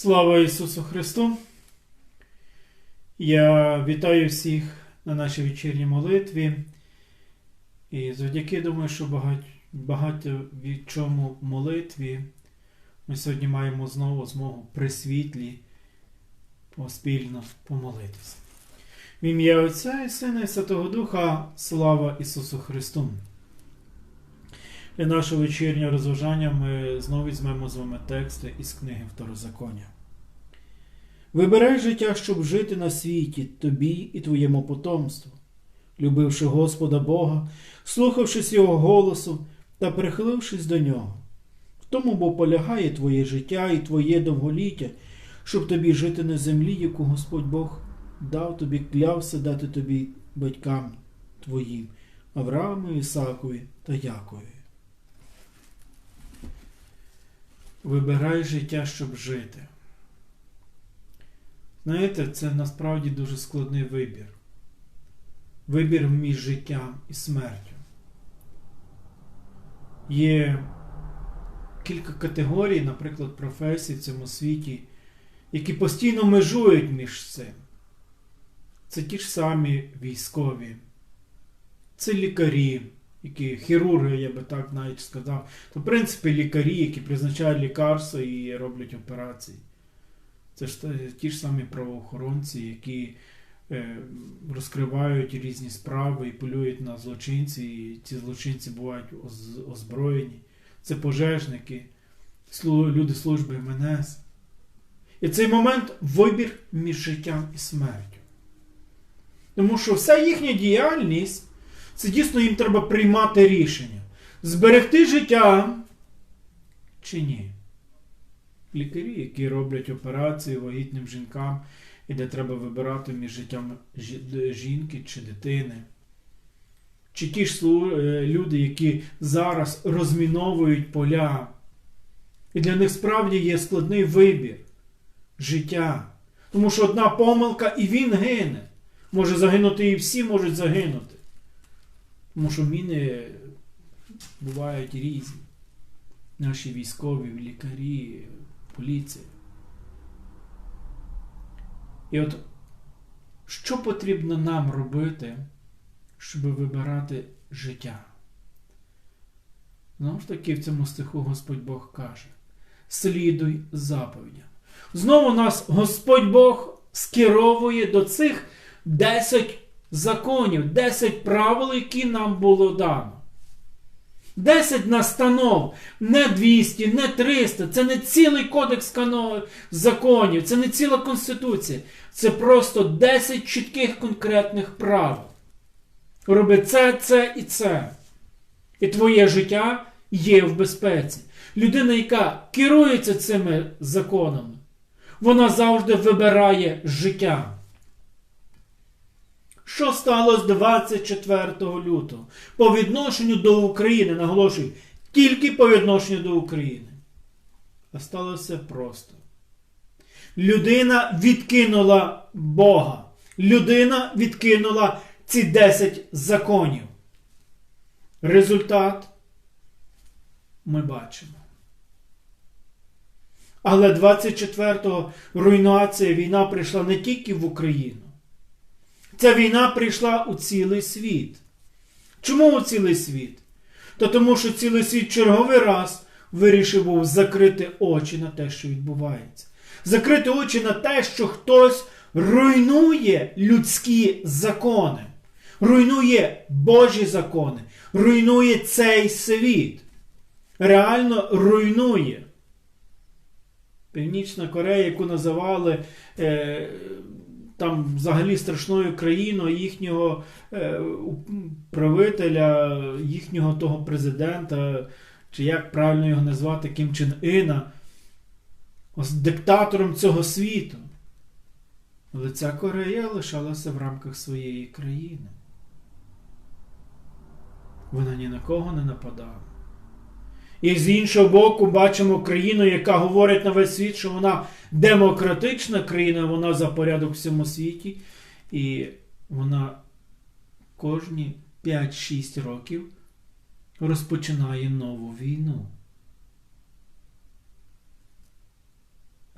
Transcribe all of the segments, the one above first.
Слава Ісусу Христу! Я вітаю всіх на нашій вечірній молитві. І завдяки думаю, що багать, багато від чому молитві ми сьогодні маємо знову змогу при світлі поспільно помолитися. В ім'я Отця і Сина і Святого Духа, слава Ісусу Христу! Для нашого вечірнього розважання ми знову візьмемо з вами тексти із книги Второзаконня. Вибирай життя, щоб жити на світі, тобі і твоєму потомству, любивши Господа Бога, слухавшись Його голосу та прихилившись до нього. В тому бо полягає твоє життя і твоє довголіття, щоб тобі жити на землі, яку Господь Бог дав тобі, клявся дати тобі батькам твоїм, Аврааму, Ісакові та Якові. Вибирай життя, щоб жити. Знаєте, це насправді дуже складний вибір. Вибір між життям і смертю. Є кілька категорій, наприклад, професій в цьому світі, які постійно межують між цим. Це ті ж самі військові, це лікарі, які хірурги, я би так навіть сказав. То, в принципі, лікарі, які призначають лікарства і роблять операції. Це ж ті ж самі правоохоронці, які е, розкривають різні справи і полюють на злочинці, і ці злочинці бувають озброєні. Це пожежники, люди служби МНС. І цей момент вибір між життям і смертю. Тому що вся їхня діяльність це дійсно їм треба приймати рішення. Зберегти життя чи ні. Лікарі, які роблять операції вагітним жінкам, і де треба вибирати між життям жінки чи дитини. Чи ті ж е, люди, які зараз розміновують поля. І для них справді є складний вибір життя. Тому що одна помилка і він гине. Може загинути і всі можуть загинути. Тому що міни бувають різні. Наші військові, лікарі, поліція. І от що потрібно нам робити, щоб вибирати життя? Знову ж таки, в цьому стиху Господь Бог каже: слідуй заповідям. Знову нас Господь Бог скеровує до цих 10 законів, 10 правил, які нам було дано. 10 настанов, не 200, не 300. Це не цілий кодекс законів, це не ціла Конституція. Це просто 10 чітких конкретних правил. Роби це, це і це. І твоє життя є в безпеці. Людина, яка керується цими законами, вона завжди вибирає життя. Що сталося 24 лютого? По відношенню до України, наголошую, тільки по відношенню до України. А сталося просто. Людина відкинула Бога. Людина відкинула ці 10 законів. Результат ми бачимо. Але 24-го руйнація війна прийшла не тільки в Україну. Ця війна прийшла у цілий світ. Чому у цілий світ? Та тому, що цілий світ черговий раз вирішив був закрити очі на те, що відбувається. Закрити очі на те, що хтось руйнує людські закони, руйнує Божі закони, руйнує цей світ. Реально руйнує. Північна Корея, яку називали. Е, там взагалі страшною країною їхнього е, правителя, їхнього того президента, чи як правильно його назвати Кім Чен Іна, ось диктатором цього світу. Але ця Корея лишалася в рамках своєї країни. Вона ні на кого не нападала. І з іншого боку, бачимо країну, яка говорить на весь світ, що вона демократична країна, вона за порядок в всьому світі. І вона кожні 5-6 років розпочинає нову війну.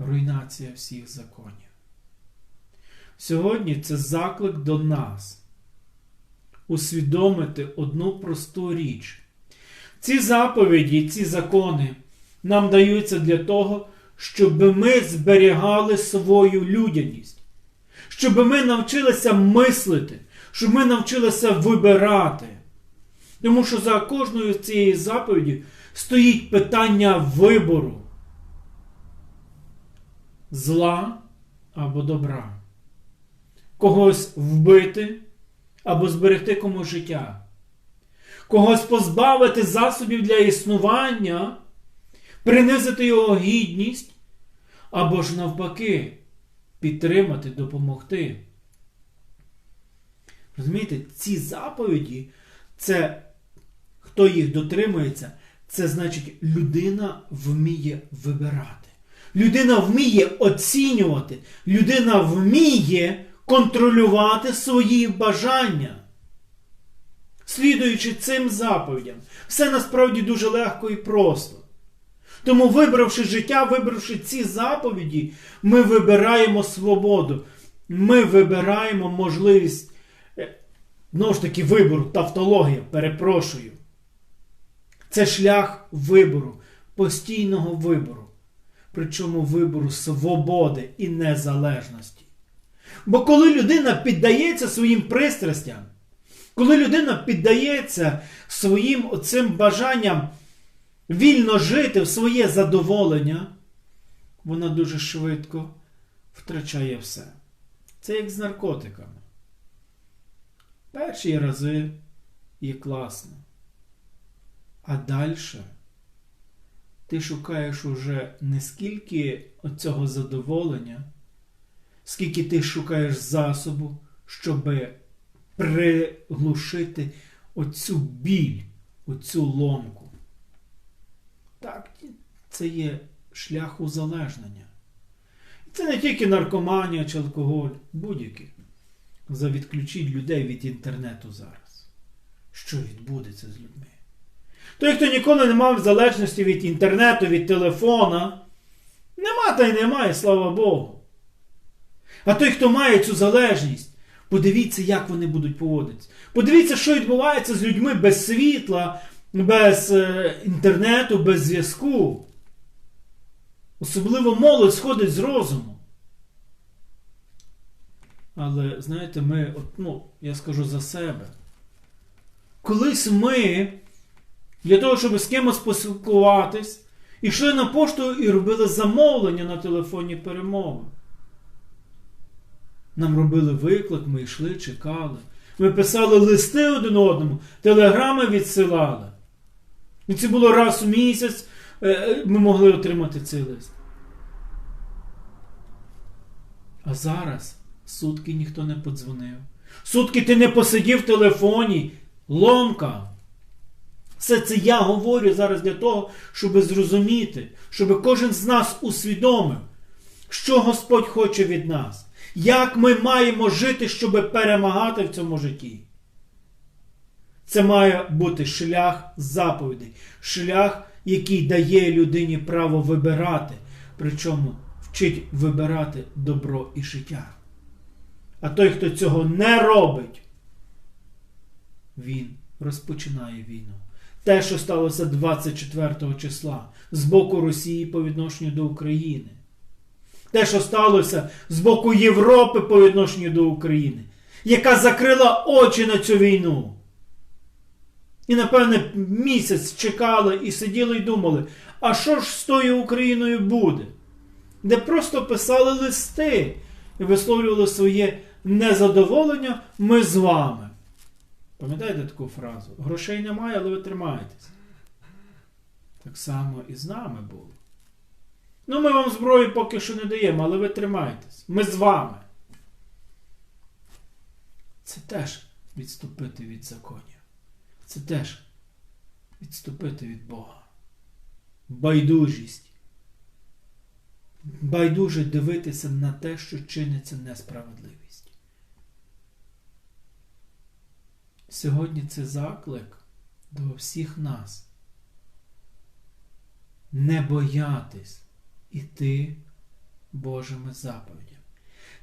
руйнація всіх законів. Сьогодні це заклик до нас усвідомити одну просту річ. Ці заповіді, ці закони нам даються для того, щоб ми зберігали свою людяність, щоб ми навчилися мислити, щоб ми навчилися вибирати. Тому що за кожною цією заповіді стоїть питання вибору зла або добра. Когось вбити або зберегти комусь життя. Когось позбавити засобів для існування, принизити його гідність, або ж навпаки, підтримати, допомогти. Розумієте, ці заповіді, це хто їх дотримується, це значить, людина вміє вибирати. Людина вміє оцінювати, людина вміє контролювати свої бажання. Слідуючи цим заповідям, все насправді дуже легко і просто. Тому, вибравши життя, вибравши ці заповіді, ми вибираємо свободу. Ми вибираємо можливість, е, знову ж таки, вибору, тавтологія, перепрошую. Це шлях вибору, постійного вибору. Причому вибору свободи і незалежності. Бо коли людина піддається своїм пристрастям, коли людина піддається своїм оцим бажанням вільно жити в своє задоволення, вона дуже швидко втрачає все. Це як з наркотиками. Перші рази є класно. А далі ти шукаєш уже не скільки цього задоволення, скільки ти шукаєш засобу, щоб приглушити оцю біль, оцю ломку. Так, це є шлях узалежнення. Це не тільки наркоманія чи алкоголь, будь-який. Завідключіть людей від інтернету зараз. Що відбудеться з людьми? Той, хто ніколи не мав залежності від інтернету, від телефона, нема та й немає, слава Богу. А той, хто має цю залежність, подивіться, як вони будуть поводитися. Подивіться, що відбувається з людьми без світла, без е, інтернету, без зв'язку. Особливо молодь сходить з розуму. Але, знаєте, ми, от, ну, я скажу за себе. Колись ми, для того, щоб з кимось поспілкуватись, йшли на пошту і робили замовлення на телефонні перемови. Нам робили виклик, ми йшли, чекали. Ми писали листи один одному, телеграми відсилали. І це було раз у місяць, е, ми могли отримати цей лист. А зараз сутки ніхто не подзвонив. Сутки ти не посидів в телефоні. Ломка. Все це я говорю зараз для того, щоб зрозуміти, щоб кожен з нас усвідомив, що Господь хоче від нас. Як ми маємо жити, щоб перемагати в цьому житті? Це має бути шлях заповідей, шлях, який дає людині право вибирати, причому вчить вибирати добро і життя. А той, хто цього не робить, він розпочинає війну. Те, що сталося 24 числа з боку Росії по відношенню до України. Те, що сталося з боку Європи по відношенню до України, яка закрила очі на цю війну. І, напевне, місяць чекали і сиділи і думали, а що ж з тою Україною буде? Де просто писали листи і висловлювали своє незадоволення ми з вами. Пам'ятаєте таку фразу? Грошей немає, але ви тримаєтесь. Так само і з нами було. Ну, ми вам зброю поки що не даємо, але ви тримаєтесь. Ми з вами. Це теж відступити від законів. Це теж відступити від Бога. Байдужість. Байдуже дивитися на те, що чиниться несправедливість. Сьогодні це заклик до всіх нас. Не боятись іти Божими заповідями.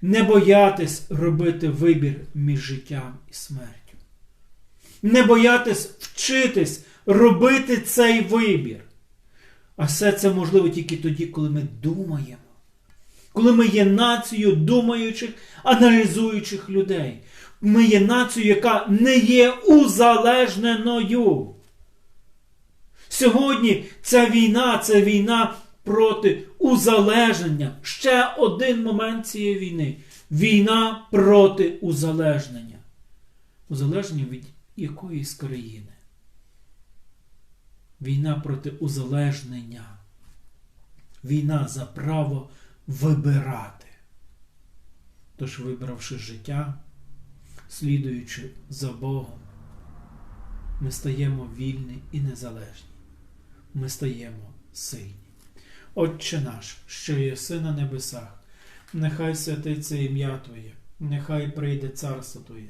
Не боятись робити вибір між життям і смертю. Не боятись вчитись робити цей вибір. А все це можливо тільки тоді, коли ми думаємо. Коли ми є нацією думаючих, аналізуючих людей. Ми є нацією, яка не є узалежненою. Сьогодні ця війна це війна проти узалежнення. Ще один момент цієї війни. Війна проти узалежнення. Узалежнення від якоїсь країни. Війна проти узалежнення. Війна за право вибирати. Тож, вибравши життя, слідуючи за Богом, ми стаємо вільні і незалежні. Ми стаємо сильні. Отче наш, що єси на небесах, нехай святиться ім'я Твоє, нехай прийде царство Твоє,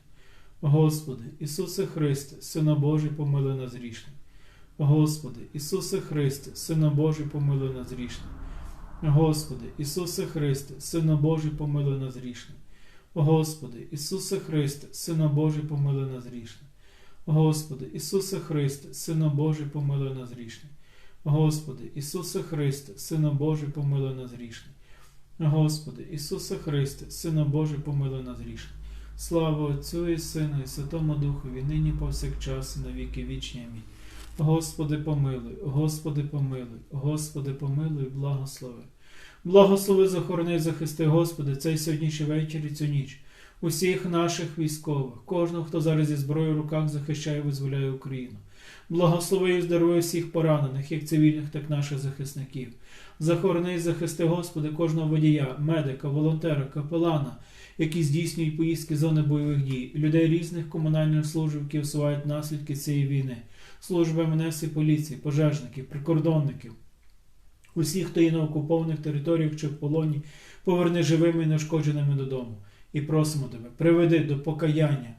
Господи, Ісусе Христе, Сина Божий, помилуй нас грішні. Господи, Ісусе Христе, Сина Божий, помилуй нас грішні. Господи, Ісусе Христе, Сина Божий, помилуй нас грішні. Господи, Ісусе Христе, Сина Божий, помилуй нас грішні. Господи, Ісусе Христе, Сина Божий, помилуй нас грішні. Господи, Ісусе Христе, Сина Божий, помилуй нас грішні. Господи, Ісусе Христе, Сина Божий, помилуй нас грішні. Слава Отцю і Сину, і Святому Духові, нині повсякчас, і на віки вічні. Амінь. Господи, помилуй, Господи, помилуй, Господи, помилуй, благослови. Благослови, захорони, захисти, Господи, цей сьогоднішній вечір і цю ніч. Усіх наших військових, кожного, хто зараз зі зброєю в руках захищає і визволяє Україну. Благослови і здоров'я всіх поранених, як цивільних, так і наших захисників. Захорони і захисти, Господи, кожного водія, медика, волонтера, капелана, які здійснюють поїздки зони бойових дій, людей різних комунальних служб, які усувають наслідки цієї війни, служби МНС і поліції, пожежників, прикордонників. Усіх, хто є на окупованих територіях чи в полоні, поверни живими і неушкодженими додому. І просимо тебе, приведи до покаяння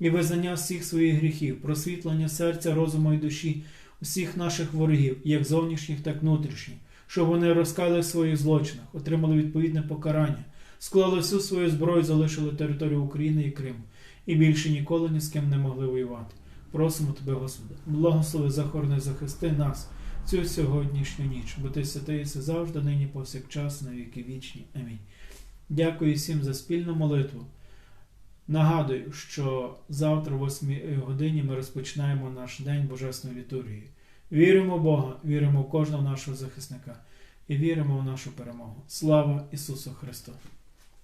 і визнання всіх своїх гріхів, просвітлення серця, розуму і душі, усіх наших ворогів, як зовнішніх, так і внутрішніх, щоб вони розкали в своїх злочинах, отримали відповідне покарання, склали всю свою зброю, залишили територію України і Криму, і більше ніколи ні з ким не могли воювати. Просимо тебе, Господи, благослови, захорони, захисти нас цю сьогоднішню ніч, бо ти святий єси завжди, нині повсякчас, на віки вічні. Амінь. Дякую всім за спільну молитву. Нагадую, що завтра, о 8 годині, ми розпочинаємо наш день Божесної літургії. Віримо в Бога, віримо в кожного нашого захисника і віримо в нашу перемогу. Слава Ісусу Христу!